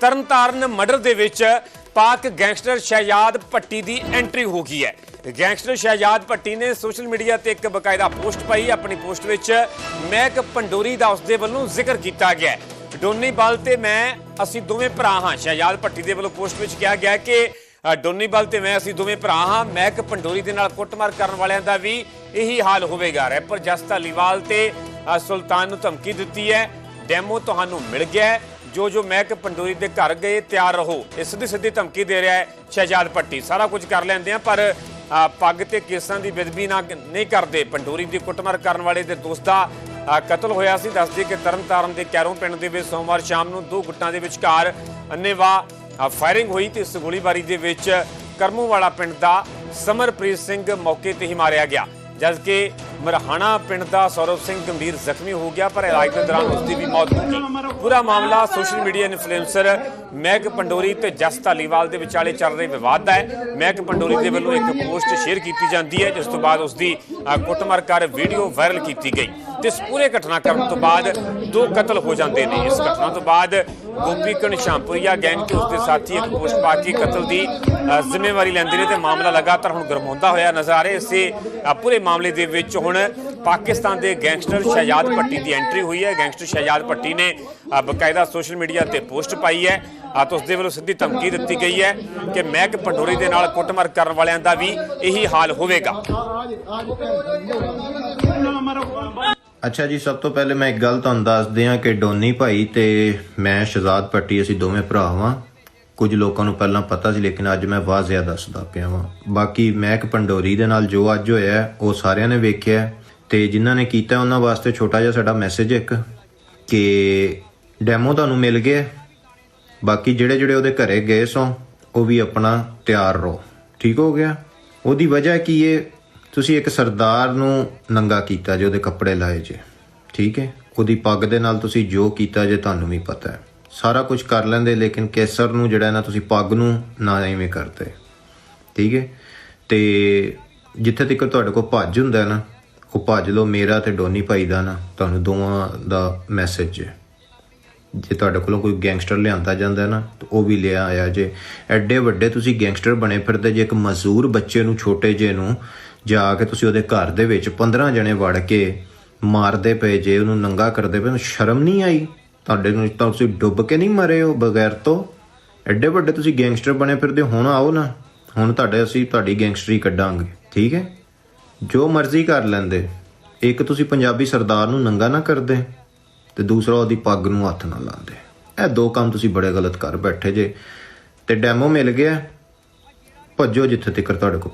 Tarn Taran murder ਦੇ ਵਿੱਚ Pak gangster Shehzad Bhatti ਦੀ ਐਂਟਰੀ ਹੋ ਗਈ ਹੈ। ਗੈਂਗਸਟਰ ਸ਼ਹਿਜਾਦ ਭੱਟੀ ਨੇ ਸੋਸ਼ਲ ਮੀਡੀਆ ਤੇ ਇੱਕ ਬਕਾਇਦਾ ਪੋਸਟ ਪਾਈ। ਆਪਣੀ ਪੋਸਟ ਵਿੱਚ ਮਹਿਕ ਪੰਡੋਰੀ ਦਾ ਉਸਦੇ ਵੱਲੋਂ ਜ਼ਿਕਰ ਕੀਤਾ ਗਿਆ ਹੈ। ਡੋਨੀ ਬਲ ਤੇ ਮੈਂ ਅਸੀਂ ਦੋਵੇਂ ਭਰਾ ਹਾਂ। ਸ਼ਹਿਜਾਦ ਭੱਟੀ ਦੇ ਵੱਲੋਂ ਪੋਸਟ ਵਿੱਚ ਕਿਹਾ ਗਿਆ ਕਿ ਅ, ਡੋਨੀ ਬਲ ਤੇ ਮੈਂ ਅਸੀਂ ਦੋਵੇਂ ਭਰਾ ਹਾਂ। ਮਹਿਕ ਪੰਡੋਰੀ ਦੇ ਨਾਲ ਕੁੱਟਮਾਰ ਕਰਨ ਵਾਲਿਆਂ ਦਾ ਵੀ ਇਹੀ ਹਾਲ ਹੋਵੇਗਾ। ਰੈਪਰ ਜਸ ਧਾਲੀਵਾਲ ਤੇ ਸੁਲਤਾਨ ਨੂੰ ਧਮਕੀ ਦਿੱਤੀ ਹੈ। ਡੈਮੋ ਤੁਹਾਨੂੰ ਮਿਲ ਗਿਆ ਜੋ ਜੋ ਮਹਿਕ ਪੰਡੋਰੀ ਦੇ ਘਰ ਗਏ, ਤਿਆਰ ਰਹੋ। ਇਹ ਸਿੱਧੀ ਸਿੱਧੀ ਧਮਕੀ ਦੇ ਰਿਹਾ ਹੈ ਸ਼ਹਿਜਾਦ ਭੱਟੀ। ਸਾਰਾ ਕੁਝ ਕਰ ਲੈਂਦੇ ਆ ਪਰ ਪੱਗ ਤੇ ਕੇਸਾਂ ਦੀ ਬੇਦਬੀ ਨਾ ਨਹੀਂ ਕਰਦੇ। ਪੰਡੋਰੀ ਦੀ ਕੁੱਟਮਾਰ ਕਰਨ ਵਾਲੇ ਦੇ ਦੋਸਤ ਦਾ ਕਤਲ ਹੋਇਆ ਸੀ। ਦੱਸਦੀ ਕਿ ਤਰਨਤਾਰਨ ਦੇ ਕੈਰੋਂ ਪਿੰਡ ਦੇ ਵਿੱਚ ਸੋਮਵਾਰ ਸ਼ਾਮ ਨੂੰ ਦੋ ਗੁੱਟਾਂ ਦੇ ਵਿਚਕਾਰ ਅੰਨੇਵਾ ਫਾਇਰਿੰਗ ਹੋਈ ਤੇ ਇਸ ਗੋਲੀਬਾਰੀ ਦੇ ਵਿੱਚ ਕਰਮੂਵਾਲਾ ਪਿੰਡ ਦਾ ਸਮਰਪ੍ਰੀਤ ਸਿੰਘ ਮੌਕੇ ਤੇ ਹੀ ਮਾਰਿਆ ਗਿਆ। ਜਦਕਿ ਮਰਹਾਣਾ ਪਿੰਡ ਦਾ ਸੌਰਵ ਸਿੰਘ ਗੰਭੀਰ ਜ਼ਖਮੀ ਹੋ ਗਿਆ, ਪਰ ਇਲਾਜ ਦੇ ਦੌਰਾਨ ਉਸ ਦੀ ਵੀ ਮੌਤ ਹੋ ਗਈ। ਪੂਰਾ ਮਾਮਲਾ social media influencer Mag Pandori ਤੇ ਜਸ ਧਾਲੀਵਾਲ ਦੇ ਵਿਚਾਲੇ ਚੱਲ ਰਹੇ ਵਿਵਾਦ ਦਾ ਹੈ। ਮੈਗ ਪੰਡੋਰੀ ਦੇ ਵੱਲੋਂ ਇੱਕ ਪੋਸਟ ਸ਼ੇਅਰ ਕੀਤੀ ਜਾਂਦੀ ਹੈ, ਜਿਸ ਤੋਂ ਬਾਅਦ ਉਸ ਦੀ ਕੁੱਟਮਾਰ ਕਰ ਵੀਡੀਓ ਵਾਇਰਲ ਕੀਤੀ ਗਈ। ਤੇ ਇਸ ਪੂਰੇ ਘਟਨਾਕ੍ਰਮ ਤੋਂ ਬਾਅਦ ਦੋ ਕਤਲ ਹੋ ਜਾਂਦੇ ਨੇ। ਇਸ ਘਟਨਾ ਤੋਂ ਬਾਅਦ ਗੋਪੀ ਕਣ ਸ਼ਾਮਪੁਰੀਆ ਗੈਂਗ ਤੇ ਉਸਦੇ ਸਾਥੀ ਇੱਕ ਪੋਸਟ ਕਤਲ ਦੀ ਜ਼ਿੰਮੇਵਾਰੀ ਲੈਂਦੇ ਨੇ ਤੇ ਮਾਮਲਾ ਲਗਾਤਾਰ ਹੁਣ ਗਰਮਾਉਂਦਾ ਹੋਇਆ ਨਜ਼ਰ ਆ ਰਿਹਾ ਇਸੇ ਪੂਰੇ ਮਾਮਲੇ ਦੇ ਵਿੱਚ ਹੁਣ ਪਾਕਿਸਤਾਨ ਦੇ ਗੈਂਗਸਟਰ ਸ਼ਹਿਜਾਦ ਭੱਟੀ ਦੀ ਐਂਟਰੀ ਹੋਈ ਹੈ। ਗੈਂਗਸਟਰ ਸ਼ਹਿਜਾਦ ਭੱਟੀ ਨੇ ਬਕਾਇਦਾ ਸੋਸ਼ਲ ਮੀਡੀਆ ਤੇ ਪੋਸਟ ਪਾਈ ਹੈ। ਆ ਤਾਂ ਉਸਦੇ ਵੱਲੋਂ ਸਿੱਧੀ ਧਮਕੀ ਦਿੱਤੀ ਗਈ ਹੈ ਕਿ ਮਹਿਕ ਪੰਡੋਰੀ ਦੇ ਨਾਲ ਕੁੱਟਮਾਰ ਕਰਨ ਵਾਲਿਆਂ ਦਾ ਵੀ ਇਹੀ ਹਾਲ ਹੋਵੇਗਾ। ਅੱਛਾ ਜੀ, ਸਭ ਤੋਂ ਪਹਿਲੇ ਮੈਂ ਇੱਕ ਗੱਲ ਤੁਹਾਨੂੰ ਦੱਸ ਦਿਆਂ ਕਿ ਡੋਨੀ ਭਾਈ ਤੇ ਮੈਂ ਸ਼ਹਜ਼ਾਦ ਪੱਟੀ ਅਸੀਂ ਦੋਵੇਂ ਭਰਾ ਹਾਂ ਕੁਝ ਲੋਕਾਂ ਨੂੰ ਪਹਿਲਾਂ ਪਤਾ ਸੀ, ਲੇਕਿਨ ਅੱਜ ਮੈਂ ਵਾਜ਼ਿਆ ਦੱਸਦਾ ਪਿਆ ਵਾਂ। ਬਾਕੀ ਮਹਿਕ ਪੰਡੋਰੀ ਦੇ ਨਾਲ ਜੋ ਅੱਜ ਹੋਇਆ, ਉਹ ਸਾਰਿਆਂ ਨੇ ਵੇਖਿਆ। ਹੈ ਤੇ ਜਿਨ੍ਹਾਂ ਨੇ ਕੀਤਾ, ਉਹਨਾਂ ਵਾਸਤੇ ਛੋਟਾ ਜਿਹਾ ਸਾਡਾ ਮੈਸੇਜ ਇੱਕ ਕਿ ਡੈਮੋ ਤੁਹਾਨੂੰ ਮਿਲ ਗਿਆ ਬਾਕੀ ਜਿਹੜੇ ਜਿਹੜੇ ਉਹਦੇ ਘਰੇ ਗਏ ਸੋ, ਉਹ ਵੀ ਆਪਣਾ ਤਿਆਰ ਰਹੋ। ਠੀਕ ਹੋ ਗਿਆ? ਉਹਦੀ ਵਜ੍ਹਾ ਕੀ ਹੈ ਤੁਸੀਂ ਇੱਕ ਸਰਦਾਰ ਨੂੰ ਨੰਗਾ ਕੀਤਾ ਜੇ, ਉਹਦੇ ਕੱਪੜੇ ਲਾਏ ਜੇ। ਠੀਕ ਹੈ ਉਹਦੀ ਪੱਗ ਦੇ ਨਾਲ ਤੁਸੀਂ ਜੋ ਕੀਤਾ ਜੇ, ਤੁਹਾਨੂੰ ਵੀ ਪਤਾ ਹੈ। ਸਾਰਾ ਕੁਝ ਕਰ ਲੈਂਦੇ, ਲੇਕਿਨ ਕੇਸਰ ਨੂੰ ਜਿਹੜਾ ਨਾ ਤੁਸੀਂ ਪੱਗ ਨੂੰ ਨਾ ਐਵੇਂ ਕਰਦੇ। ਠੀਕ ਹੈ ਤੇ ਜਿੱਥੇ ਤੱਕ ਤੁਹਾਡੇ ਕੋਲ ਭੱਜ ਹੁੰਦਾ ਨਾ, ਉਹ ਭੱਜ ਲਓ, ਮੇਰਾ ਤੇ ਡੋਨੀ ਭਾਈ ਦਾ ਨਾ, ਤੁਹਾਨੂੰ ਦੋਵਾਂ ਦਾ ਮੈਸੇਜ ਹੈ। ਜੇ ਤੁਹਾਡੇ ਕੋਲੋਂ ਕੋਈ ਗੈਂਗਸਟਰ ਲਿਆਂਦਾ ਜਾਂਦਾ ਨਾ, ਤਾਂ ਉਹ ਵੀ ਲਿਆ ਆਇਆ ਜੇ। ਐਡੇ ਵੱਡੇ ਤੁਸੀਂ ਗੈਂਗਸਟਰ ਬਣੇ ਫਿਰਦੇ, ਜੇ ਇੱਕ ਮਜ਼ਦੂਰ ਬੱਚੇ ਨੂੰ, ਛੋਟੇ ਜੇ ਨੂੰ ਜਾ ਕੇ ਤੁਸੀਂ ਉਹਦੇ ਘਰ ਦੇ ਵਿੱਚ 15 ਜਣੇ ਵੜ ਕੇ ਮਾਰਦੇ ਪਏ, ਜੇ ਉਹਨੂੰ ਨੰਗਾ ਕਰਦੇ ਪਏ ਤੁਹਾਨੂੰ ਸ਼ਰਮ ਨਹੀਂ ਆਈ? ਤੁਹਾਡੇ ਨੂੰ ਤਾਂ ਤੁਸੀਂ ਡੁੱਬ ਕੇ ਨਹੀਂ ਮਰੇ ਹੋ ਬਗੈਰ ਤੋਂ? ਐਡੇ ਵੱਡੇ ਤੁਸੀਂ ਗੈਂਗਸਟਰ ਬਣੇ ਫਿਰਦੇ, ਹੁਣ ਆਓ ਨਾ। ਹੁਣ ਤੁਹਾਡੇ ਅਸੀਂ ਤੁਹਾਡੀ ਗੈਂਗਸਟਰੀ ਕੱਢਾਂਗੇ, ਠੀਕ ਹੈ? ਜੋ ਮਰਜ਼ੀ ਕਰ ਲੈਂਦੇ। ਇੱਕ ਤੁਸੀਂ ਪੰਜਾਬੀ ਸਰਦਾਰ ਨੂੰ ਨੰਗਾ ਨਾ ਕਰਦੇ। ਤੇ ਦੂਸਰਾ ਉਹਦੀ ਪੱਗ ਨੂੰ ਹੱਥ ਨਾ ਲਾਉਂਦੇ ਇਹ ਦੋ ਕੰਮ ਤੁਸੀਂ ਬੜੇ ਗਲਤ ਕਰ ਬੈਠੇ ਜੇ। ਤੇ ਡੈਮੋ ਮਿਲ ਗਿਆ। ਭੱਜੋ ਜਿੱਥੇ ਤੱਕ ਤੁਹਾਡੇ ਕੋਲ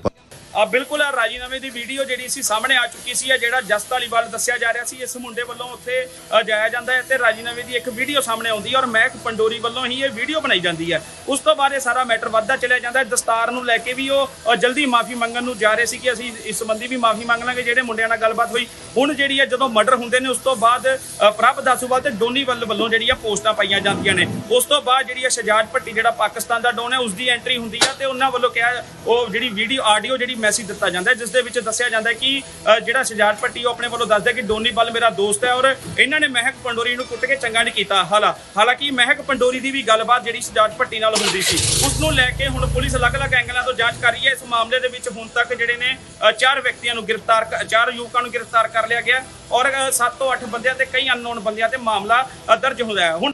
ਆ ਬਿਲਕੁਲ ਆ ਰਾਜੀਨਾਮੇ ਦੀ ਵੀਡੀਓ ਜਿਹੜੀ ਸੀ ਸਾਹਮਣੇ ਆ ਚੁੱਕੀ ਸੀ ਆ ਜਿਹੜਾ ਜਸ ਧਾਲੀਵਾਲ ਦੱਸਿਆ ਜਾ ਰਿਹਾ ਸੀ, ਇਸ ਮੁੰਡੇ ਵੱਲੋਂ ਉੱਥੇ ਜਾਇਆ ਜਾਂਦਾ ਹੈ ਤੇ ਰਾਜੀਨਾਮੇ ਦੀ ਇੱਕ ਵੀਡੀਓ ਸਾਹਮਣੇ ਆਉਂਦੀ ਹੈ ਔਰ ਮਹਿਕ ਪੰਡੋਰੀ ਵੱਲੋਂ ਹੀ ਇਹ ਵੀਡੀਓ ਬਣਾਈ ਜਾਂਦੀ ਹੈ। ਉਸ ਤੋਂ ਬਾਅਦ ਇਹ ਸਾਰਾ ਮੈਟਰ ਵੱਧਦਾ ਚਲਿਆ ਜਾਂਦਾ ਹੈ। ਦਸਤਾਰ ਨੂੰ ਲੈ ਕੇ ਵੀ ਉਹ ਜਲਦੀ ਮਾਫੀ ਮੰਗਣ ਨੂੰ ਜਾ ਰਹੇ ਸੀ ਕਿ ਅਸੀਂ ਇਸ ਸੰਬੰਧੀ ਵੀ ਮਾਫੀ ਮੰਗ ਲਾਂਗੇ, ਜਿਹੜੇ ਮੁੰਡਿਆਂ ਨਾਲ ਗੱਲਬਾਤ ਹੋਈ। ਹੁਣ ਜਿਹੜੀ ਹੈ ਜਦੋਂ ਮਰਡਰ ਹੁੰਦੇ ਨੇ, ਉਸ ਤੋਂ ਬਾਅਦ ਪ੍ਰਭ ਦਾਸੂਵਾਲ ਤੇ ਡੋਨੀ ਵੱਲ ਵੱਲੋਂ ਜਿਹੜੀ ਆ ਪੋਸਟਾਂ ਪਾਈਆਂ ਜਾਂਦੀਆਂ ਨੇ। ਉਸ ਤੋਂ ਬਾਅਦ ਜਿਹੜੀ ਆ ਸ਼ਜਾਦ ਭੱਟੀ ਜਿਹੜਾ ਪਾਕਿਸਤਾਨ ਦਾ ਡੋਨ ਹੈ ਉਸ ਦੀ ਐਂਟਰੀ ਹੁੰਦੀ ਆ ਤੇ ਉਹਨਾਂ ਵੱਲੋਂ ਕਿਹਾ, ਉਹ ਜਿਹੜੀ ਵੀਡੀਓ ਆਡੀਓ ਜਿਹੜੀ ਮੈਸੇਜ ਦਿੱਤਾ ਜਾਂਦਾ ਹੈ ਜਿਸ ਦੇ ਵਿੱਚ ਦੱਸਿਆ ਜਾਂਦਾ ਹੈ ਕਿ ਜਿਹੜਾ ਸ਼ਜਾਦ ਭੱਟੀ ਉਹ ਆਪਣੇ ਵੱਲੋਂ ਦੱਸਦਾ ਕਿ ਡੋਨੀ ਬਲ ਮੇਰਾ ਦੋਸਤ ਹੈ ਔਰ ਇਹਨਾਂ ਨੇ ਮਹਿਕ ਪੰਡੋਰੀ ਨੂੰ ਕੁੱਟ ਕੇ ਚੰਗਾ ਨਹੀਂ ਕੀਤਾ। ਹਾਲਾ, ਹਾਲਾਂਕਿ ਮਹਿਕ ਪੰਡੋਰੀ ਦੀ ਵੀ ਗੱਲਬਾਤ ਜਿਹੜੀ ਸ਼ਜਾਦ ਭੱਟੀ ਨਾਲ ਹੁੰਦੀ ਸੀ, ਉਸ ਨੂੰ ਲੈ ਕੇ ਹੁਣ ਪੁਲਿਸ ਅਲੱਗ-ਅਲੱਗ ਐਂਗਲਾਂ ਤੋਂ ਜਾਂਚ ਕਰ ਰਹੀ ਹੈ। ਇਸ ਮਾਮਲੇ ਦੇ ਵਿੱਚ ਹੁਣ ਤੱਕ ਜਿਹੜੇ ਨੇ ਚਾਰ ਵਿਅਕਤੀਆਂ ਨੂੰ ਗ੍ਰਿਫਤਾਰ ਚਾਰ ਯੁਵਕਾਂ ਨੂੰ ਗ੍ਰਿਫਤਾਰ ਕਰ ਲਿਆ ਗਿਆ ਔਰ 7 ਤੋਂ 8 ਬੰਦਿਆਂ ਤੇ ਕਈ ਅਨਨੋਨ ਬੰਦਿਆਂ ਤੇ ਮਾਮਲਾ ਦਰਜ ਹੁੰਦਾ ਹੈ। ਹੁਣ